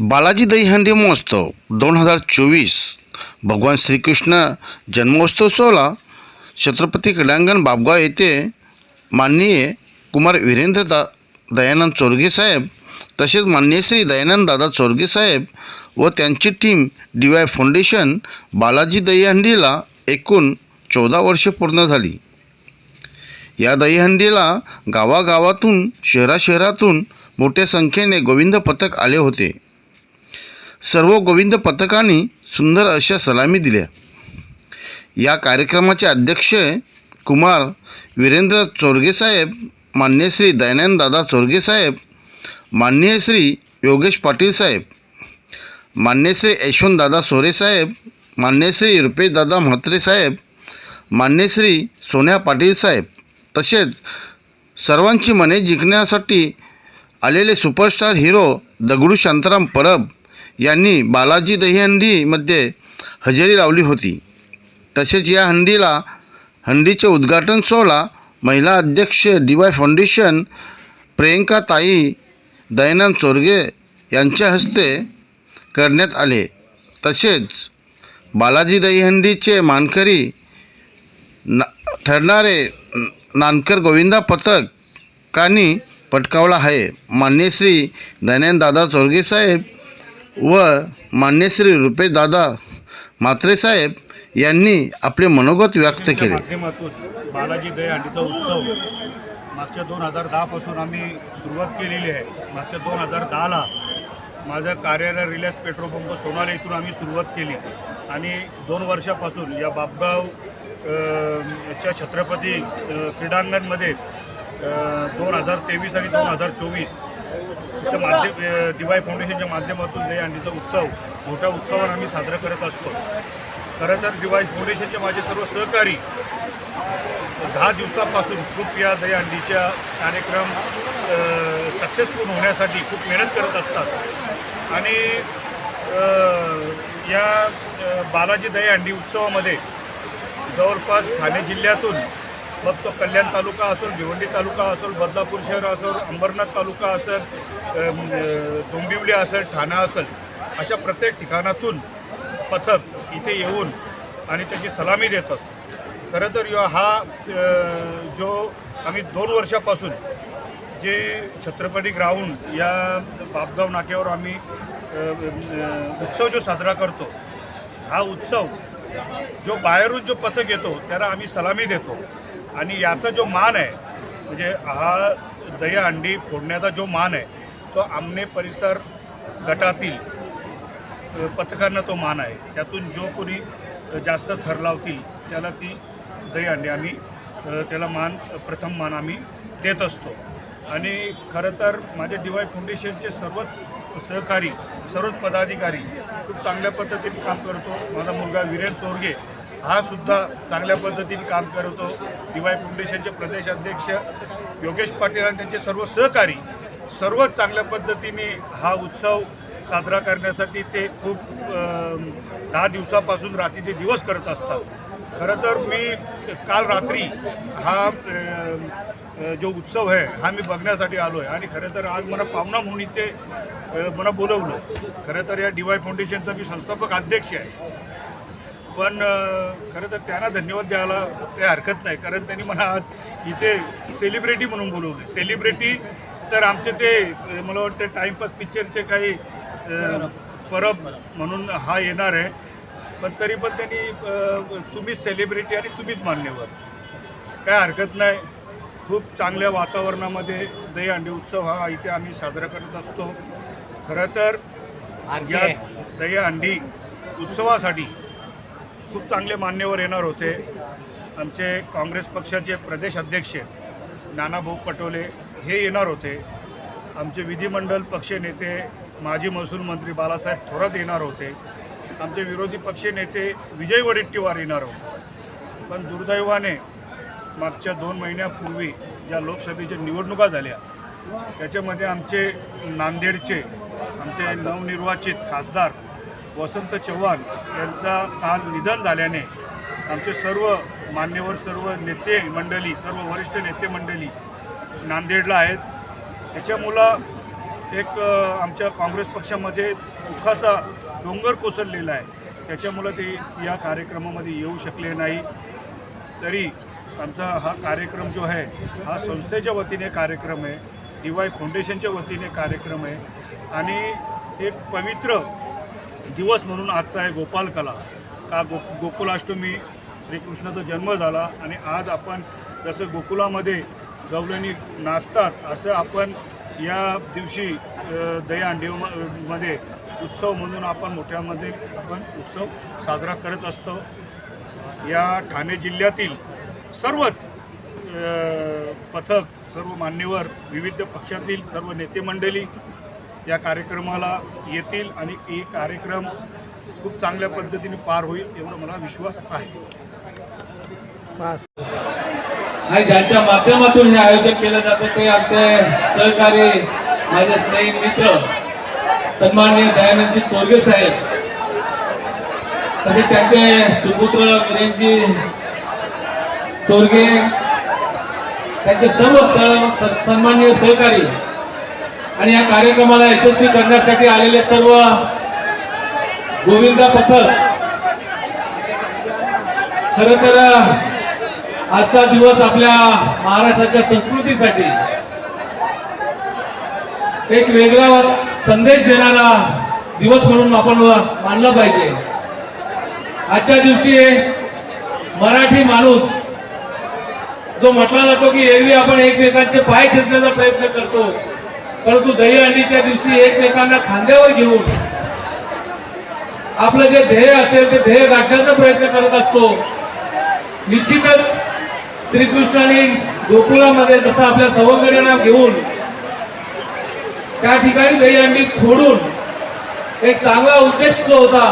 बालाजी दहीहंडी महोत्सव दोन हजार चोवीस. भगवान श्रीकृष्ण जन्मोत्सव सोहळा. छत्रपती क्रीडांगण बाबगाव येथे माननीय कुमार वीरेंद्र दा दयानंद चोरगे साहेब तसेच माननीय श्री दयानंद दादा चोरगे साहेब व त्यांची team D Y foundation Balaji दहीहंडीला एकूण चौदा वर्षे पूर्ण झाली. या दहीहंडीला गावागावातून शहराशहरातून मोठ्या संख्येने गोविंद पथक आले होते. सर्व गोविंद पथकांनी सुंदर अशा सलामी दिल्या. या कार्यक्रमाचे अध्यक्ष कुमार वीरेंद्र चोरगे साहेब मान्य श्री दयानंददादा दादा चोरगे साहेब मान्य श्री योगेश पाटील साहेब मान्य श्री यशवंत दादा सोरे साहेब मान्य श्री रुपेशदादा म्हात्रे साहेब मान्य श्री सोन्या पाटील साहेब तसेच सर्वांची मने जिंकण्यासाठी आलेले सुपरस्टार हिरो दगडू शांताराम परब यांनी बालाजी दहीहंडीमध्ये हजेरी लावली होती. तसेच या हंडीला हंडीचे उद्घाटन सोहळा महिला अध्यक्ष डी वाय फाउंडेशन प्रियंका ताई दयानंद चोरगे यांच्या हस्ते करण्यात आले. तसेच बालाजी दहीहंडीचे मानकरी ना ठरणारे नानकर गोविंदा पथकांनी पटकावला आहे. मान्य श्री दयानंद दादा चोरगे साहेब व मान्य श्री रुपेश दादा म्हात्रे साहेब यांनी आपले मनोगत व्यक्त केले. माध्यमातून बालाजी दहीहंडीचा उत्सव मागच्या दोन हजार दहापासून आम्ही सुरुवात केलेली आहे. मागच्या दोन हजार दहाला माझं कार्यालय रिलायन्स पेट्रोल पंप सोनाली इथून आम्ही सुरुवात केली. आणि दोन वर्षापासून या बापगाव च्या छत्रपती क्रीडांगणमध्ये दोन हजार तेवीस आणि दोन हजार चोवीस च्या माध्यम दिवाय फाउंडेशनच्या माध्यमातून दहीहंडीचा उत्सव मोठ्या उत्सवावर आम्ही साजरा करत असतो. खरं तर दिवाळी फाउंडेशनचे माझे सर्व सहकारी दहा दिवसापासून खूप या दहीहंडीच्या कार्यक्रम सक्सेसफुल होण्यासाठी खूप मेहनत करत असतात. आणि या बालाजी दहीहंडी उत्सवामध्ये जवळपास ठाणे जिल्ह्यातून मग तो कल्याण तालुका असेल भिवंडी तालुका असेल बदलापूर शहर असेल अंबरनाथ तालुका असेल डोंबिवली असेल ठाणा असेल अशा प्रत्येक ठिकाणातून पथक इथे येऊन आणि त्याची सलामी देतात. खरं तर यो हा जो आम्ही दोन वर्षापासून जे छत्रपती ग्राउंड या बापगाव नाक्यावर आम्ही उत्सव जो साजरा करतो हा उत्सव जो बाहेरून जो पथक येतो त्याला आम्ही सलामी देतो. आणि याचा जो मान आहे म्हणजे हा दहीहंडी फोडण्याचा जो मान आहे तो आमने परिसर गटातील पथकांना तो मान आहे. त्यातून जो कोणी जास्त थर लावतील त्याला ती दहीहंडी आम्ही त्याला मान प्रथम मान आम्ही देत असतो. आणि खरं तर माझे डी वाय फाउंडेशनचे सर्वच सहकारी सर्वच पदाधिकारी खूप चांगल्या पद्धतीने काम करतो. माझा मुलगा वीरेन चोरगे हा सुद्धा चांगल्या पद्धतीने काम करतो डी वाय फाउंडेशनचे प्रदेशाध्यक्ष योगेश पाटील आणि त्यांचे सर्व सहकारी सर्वच चांगल्या पद्धतीने हा उत्सव साजरा करण्यासाठी ते खूप दहा दिवसापासून रात्री ते दिवस करत असतात. खरं तर मी काल रात्री हा जो उत्सव आहे हा मी बघण्यासाठी आलो आहे आणि खरं तर आज मला पाहुणा म्हणून इथे मला बोलवलं. खरं तर या डी वाय फाउंडेशनचा मी संस्थापक अध्यक्ष आहे. पण खरं तर त्यांना धन्यवाद द्यायला काही हरकत नाही. कारण त्यांनी मला आज इथे सेलिब्रिटी म्हणून बोलवले सेलिब्रिटी तर आमचे ते मला वाटतं टाईमपास पिक्चरचे काही परब म्हणून हा येणार आहे. पण तरी पण त्यांनी तुम्हीच सेलिब्रिटी आणि तुम्हीच मान्यवर. काय हरकत नाही. खूप चांगल्या वातावरणामध्ये दहीहंडी उत्सव हा इथे आम्ही साजरा करत असतो. खरं तर या दहीहंडी उत्सवासाठी खूप चांगले मान्यवर येणार होते. आमचे काँग्रेस पक्षाचे प्रदेश अध्यक्ष नानाभाऊ पटोले हे येणार होते. आमचे विधिमंडळ पक्ष नेते माजी महसूल मंत्री बाळासाहेब थोरात येणार होते. आमचे विरोधी पक्ष नेते विजय वडेट्टीवार येणार होते. पण दुर्दैवाने मागच्या दोन महिन्यापूर्वी ज्या लोकसभेच्या निवडणुका झाल्या त्याच्यामध्ये आमचे नांदेडचे आमचे नवनिर्वाचित खासदार वसंत चव्हाण यांचा काल निधन झाल्याने आमचे सर्व मान्यवर सर्व नेते मंडळी सर्व वरिष्ठ नेते मंडळी नांदेडला आहेत. त्याच्यामुळं एक आमच्या काँग्रेस पक्षामध्ये दुःखाचा डोंगर कोसळलेला आहे. त्याच्यामुळं ते या कार्यक्रमामध्ये येऊ शकले नाही. तरी आमचा हा कार्यक्रम जो आहे हा संस्थेच्या वतीने कार्यक्रम आहे डी वाय फाउंडेशनच्या वतीने कार्यक्रम आहे. आणि एक पवित्र दिवस म्हणून आजचा आहे गोपाल कला. का गो गोकुलाष्टमी? श्रीकृष्णाचा जन्म झाला आणि आज आपण जसं गोकुलामध्ये गवळणी नाचतात असं आपण या दिवशी दहीहंडीमध्ये उत्सव म्हणून आपण मोठ्यामध्ये आपण उत्सव साजरा करत असतो. या ठाणे जिल्ह्यातील सर्वच पथक सर्व मान्यवर विविध पक्षातील सर्व नेते मंडळी या कार्यक्रमाला येतील आणि ही कार्यक्रम खूप चांगल्या पद्धतीने पार होईल एवढा मला विश्वास आहे. आणि ज्यांच्या माध्यमातून हे आयोजन केलं जातं ते आमचे सहकारी माझे स्नेही मित्र सन्माननीय दयानंदजी चोरगे साहेब तसेच त्यांचे सुपुत्र विरेनजी चोरगे त्यांचे सर्व सन्माननीय सहकारी आणि या कार्यक्रमाला यशस्वी करण्यासाठी आलेले सर्व गोविंदा पथक. खर तर आजचा दिवस आपल्या महाराष्ट्राच्या संस्कृतीसाठी एक वेगळा संदेश देणारा दिवस म्हणून आपण मानला पाहिजे. आजच्या दिवशी मराठी माणूस जो म्हटला जातो की एरवी आपण एकमेकांचे पाय खेचण्याचा प्रयत्न करतो. परंतु दहीहंडीच्या दिवशी एकमेकांना खांद्यावर घेऊन आपलं जे ध्येय असेल ते ध्येय गाठण्याचा प्रयत्न करत असतो. निश्चितच श्रीकृष्णाने गोकुळामध्ये जसं आपल्या सवंगड्यांना घेऊन त्या ठिकाणी दहीहंडी फोडून एक चांगला उद्देश जो होता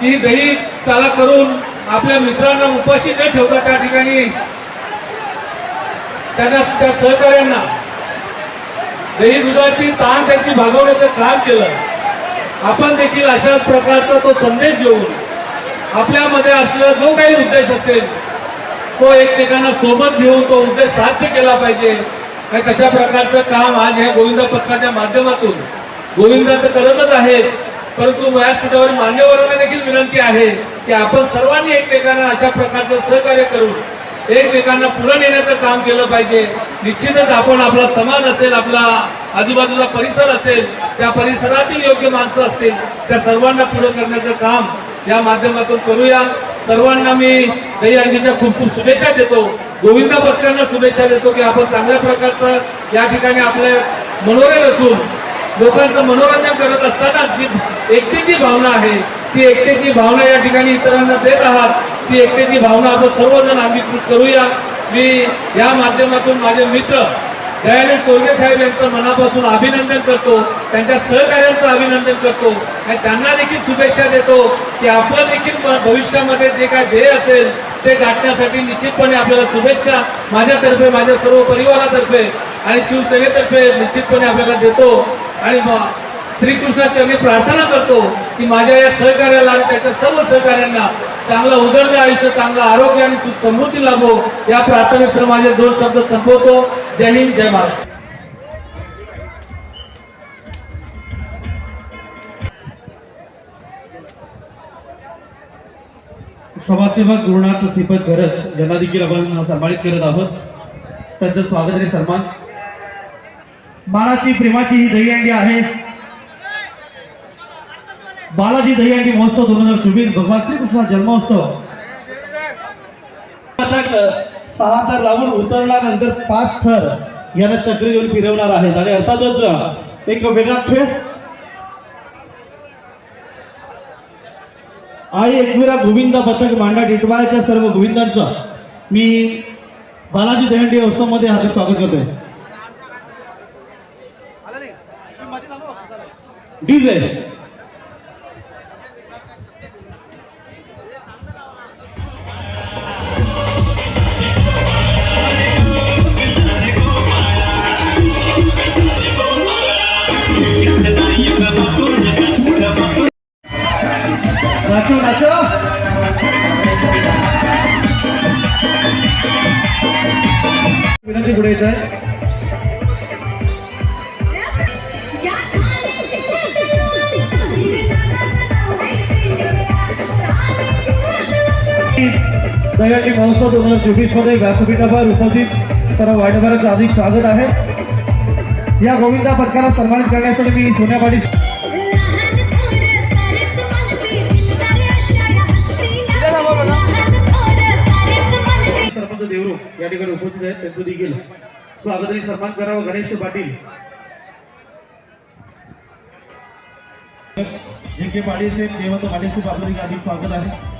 की दही त्याला करून आपल्या मित्रांना उपाशी न ठेवता त्या ठिकाणी त्यांना त्या सहकार्यांना दही दुधाची ताण त्यांची भागवण्याचं काम केलं. आपण देखील अशा प्रकारचा तो संदेश घेऊन आपल्यामध्ये असलेला जो काही उद्देश असेल तो एकमेकांना सोबत घेऊन तो उद्देश साध्य केला पाहिजे. आणि कशा प्रकारचं काम आज ह्या गोविंद पथकाच्या माध्यमातून गोविंदा तर करतच आहेत परंतु व्यासपीठावर मान्यवरांना देखील विनंती आहे की आपण सर्वांनी एकमेकांना अशा प्रकारचं सहकार्य करून एकमेकांना पुढे नेण्याचं काम केलं पाहिजे. निश्चितच आपण आपला समाज असेल आपला आजूबाजूचा परिसर असेल त्या परिसरातील योग्य माणसं असतील त्या सर्वांना पुढे करण्याचं काम या माध्यमातून करूया. सर्वांना मी दहीहंडीच्या खूप खूप शुभेच्छा देतो. गोविंदा पथकांना शुभेच्छा देतो की आपण चांगल्या प्रकारचं या ठिकाणी आपले मनोरे रचून लोकांचं मनोरंजन करत असताना जी एकतेची भावना आहे ती एकट्याची भावना या ठिकाणी इतरांना देत आहात. ती एकट्याची भावना आपण सर्वजण अंगीकृत करूया. मी या माध्यमातून माझे मित्र दयानंद सोरगे साहेब यांचं मनापासून अभिनंदन करतो. त्यांच्या सहकार्यांचं अभिनंदन करतो. आणि त्यांना देखील शुभेच्छा देतो की आपलं देखील भविष्यामध्ये जे काय ध्येय असेल ते गाठण्यासाठी निश्चितपणे आपल्याला शुभेच्छा माझ्यातर्फे माझ्या सर्व परिवारातर्फे आणि शिवसेनेतर्फे निश्चितपणे आपल्याला देतो. आणि म- श्रीकृष्णाची मी प्रार्थना करतो की माझ्या या सहकार्याला आणि त्याच्या सर्व सहकार्यांना चांगलं उदरले आयुष्य चांगलं आरोग्य आणि सुख समृद्धी लाभो. या प्रार्थनेसह माझे दोन शब्द संपवतो. जय हिंद जय महाराष्ट्र. समाजसेवक गुरुनाथ श्रीपद घरत यांना देखील आपण सन्मानित करत आहोत. त्यांचं स्वागत आणि सन्मान. बाळाची प्रेमाची ही दहीहंडी आहे. बालाजी दहीहंडी महोत्सव दोन हजार चोवीस भगवान श्रीकृष्ण जन्मोत्सव. पथक सहा थर लावून उतरल्यानंतर पाच थर यांना चक्र घेऊन फिरवणार आहेत. आणि अर्थातच एक वेगळा खेळ. आई एकविरा गोविंदा पथक मांडा टिटवाळ्याच्या सर्व गोविंदांचं. मी बालाजी दहंडी उत्सवमध्ये हार्दिक स्वागत करतोय. डीजे मंत्री पुढे येत आहे दैवाची महोत्सव दोन हजार चोवीसमध्ये व्यासपीठावर उपस्थित सर्व वाटभराचं अधिक स्वागत आहे. या गोविंदा पथकाला सन्मानित करण्यासाठी मी सोन्यापाडी उपस्थित आहेत त्यांचं देखील स्वागत आणि सन्मान करावं गणेश पाटील. जे के पाटील साहेब देवंत पाटील साहेब आपलं देखील अधिक स्वागत आहे.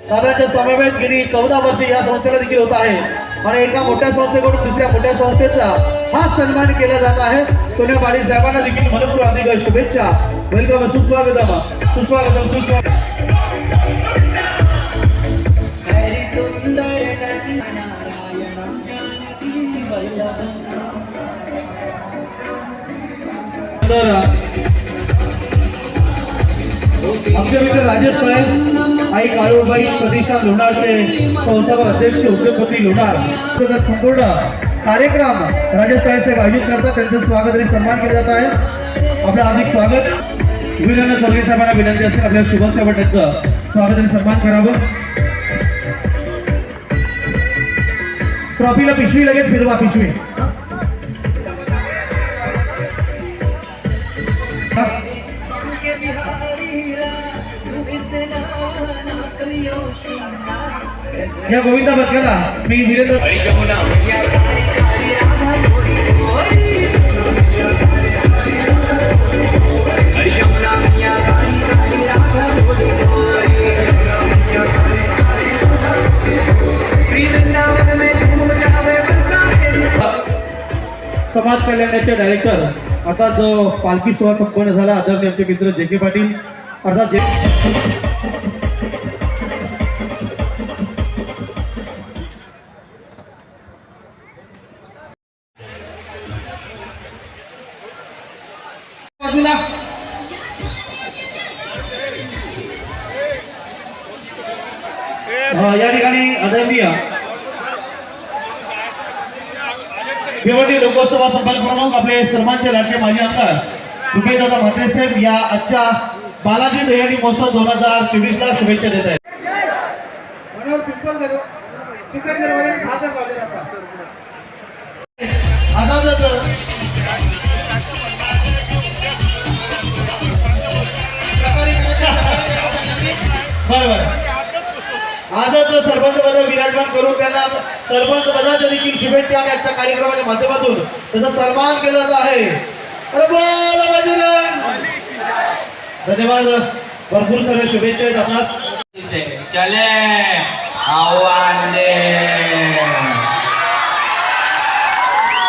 दादाच्या समवेत गेली चौदा वर्षे या संस्थेला देखील होत आहे. आणि एका मोठ्या संस्थेकडून दुसऱ्या मोठ्या संस्थेचा हा सन्मान केला जात आहे. सोन्या पाटील साहेबांना देखील मनपूर्वक अधिक शुभेच्छा. वेलकम सुस्वागतम. सुस्वागतम सुस्वागत तर आमचे मित्र राजेश साहेब आई काळूबाई प्रतिष्ठान लोणारचे संस्थापक अध्यक्ष उद्योगपती लोणार. संपूर्ण कार्यक्रम राजेश साहेब आयोजित करतात. त्यांचं स्वागत आणि सन्मान केला जात आहे. आपलं हार्दिक स्वागत. विनंती स्वर्गीय साहेबांना विनंती असेल आपल्या शुभस्कार त्यांचं स्वागत आणि सन्मान करावं. ट्रॉफीला पिशवी लगेच फिरवा पिशवी. या गोविंदा बसकाला मी वीरेंद्र समाज कल्याणाचे डायरेक्टर आता जो पालखी सोहळा संपन्न झाला आदरणीय आमचे मित्र जे के पाटील अर्थात जे लोकसभा संपर्क प्रमुख आपले सर्वांचे लाडके माजी आमदार रुपेशदादा म्हात्रे साहेब या आजच्या बालाजी दहीहंडी महोत्सव दोन हजार चोवीस ला शुभेच्छा देत आहेत. बरोबर आजच सरपंच पद विराजमान करून त्यांना सरपंच पदाच्या देखील शुभेच्छा आणि आजच्या कार्यक्रमाच्या माध्यमातून त्याचा सन्मान केला जात आहे. धन्यवाद. भरपूर साऱ्या शुभेच्छा आहेत आपणास. चले. आव्हान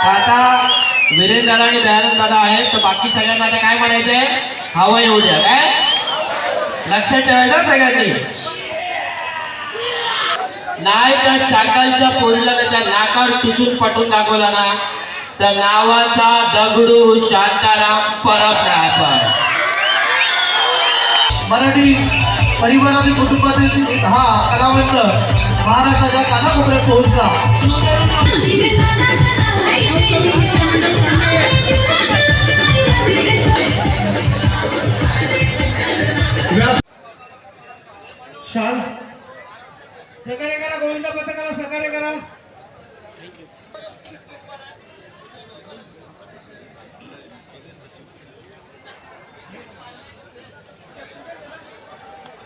आता वीरेंद्र दादा आणि दयानंद दादा आहेत तर बाकी सगळ्यांना आता काय म्हणायचंय? हवं येऊ द्या. काय? लक्षात ठेवायचं सगळ्यांनी? नाही तर शाकालच्या पोरीला त्याच्या नाकावर टुचून पटून दाखवला ना? तर नावाचा दगडू शांताराम आपण मराठी परिवार आणि कुटुंबातील एक हा कलावंत महाराष्ट्राच्या कानाकोपऱ्यात पोहोचला.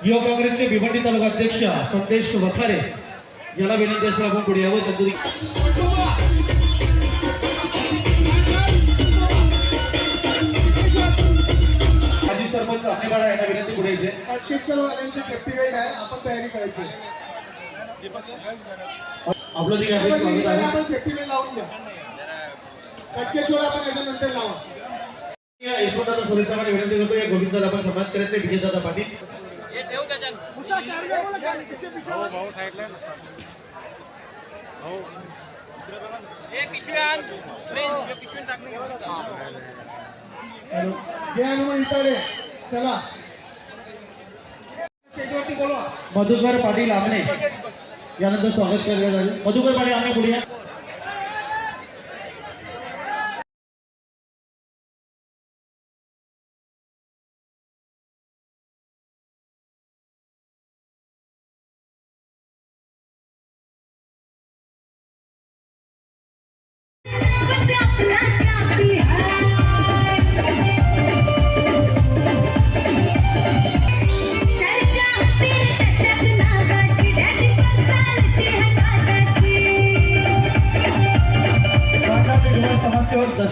युवा काँग्रेसचे भिवंडी तालुका अध्यक्ष संदेश वखारे याला विनंती असेल आपण पुढे यावं. माजी सरपंच आपलेवाडा यांना विनंती पुढे येते. आपण तयारी करायची आपलं स्वागत आहे. लावून घ्या. कटकेश्वर आपण त्याच्यानंतर लावा. या यशवंतदादा सुरेश साहेबांना विनंती करतो या गोविंदाला आपण समाज करायचे विजयदादा पाटील. जय हनुमान इताडे मधुकर पाटील आमने. यानंतर स्वागत केलं आले मधुकर पाटील आमने पुढे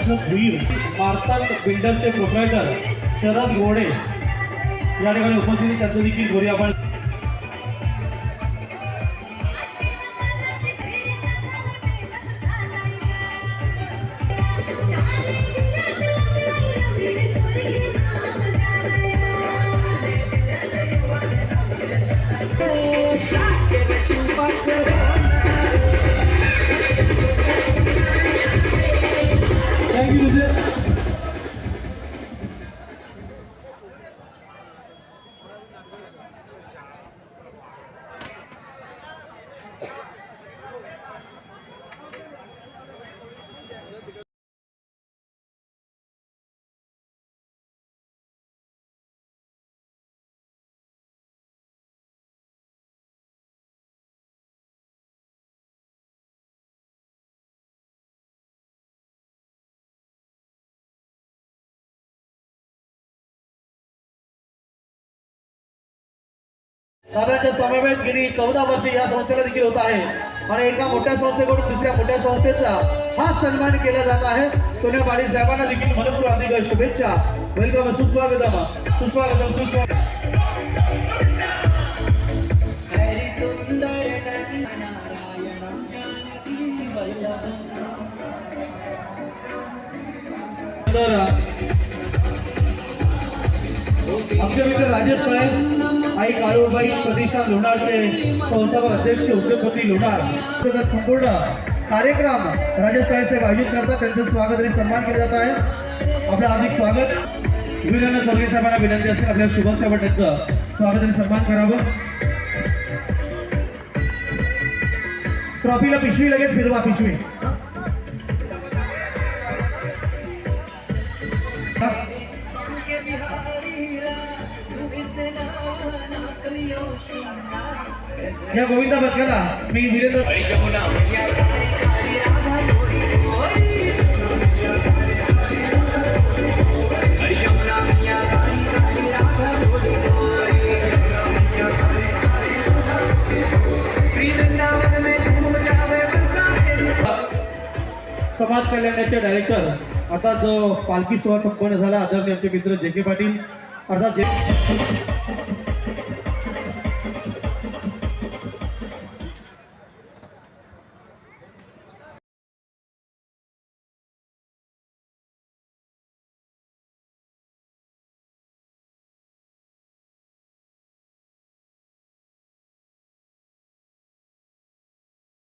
समाजसेवक दशरथ भुईर बिल्डरचे प्रोप्रायटर शरद गोडे. या ठिकाणी उपस्थित त्यांचं देखील आपण दादाच्या समवेत गेली चौदा वर्षे या संस्थेला देखील होत आहे. आणि एका मोठ्या संस्थेकडून दुसऱ्या मोठ्या संस्थेचा हा सन्मान केला जात आहे. सोन्या बाळी साहेबांना देखील मनपूर अधिक शुभेच्छा. वेलकम सुस्वागतम. सुस्वागतम सुस्वागत आमचे मित्र राजेश नाईक आई काळूबाई प्रतिष्ठान लोणारचे संस्थापक अध्यक्ष उद्योगपती लोणार. संपूर्ण कार्यक्रम राजेश साहेब आयोजित करतात. त्यांचं स्वागत आणि सन्मान केला जात आहे. आपलं अधिक स्वागत. विवेकानंद चौधरी साहेबांना विनंती असेल आपल्या शुभस्थापन त्यांचं स्वागत आणि सन्मान करावं. ट्रॉफीला पिशवी लगेच फिरवा पिशवी. या गोविंदा बसला मी वीरेंद्र समाज कल्याणाचे डायरेक्टर आता जो पालखी सोहळा संपन्न झाला आदरणीय आमचे मित्र जे के पाटील. अर्थात जे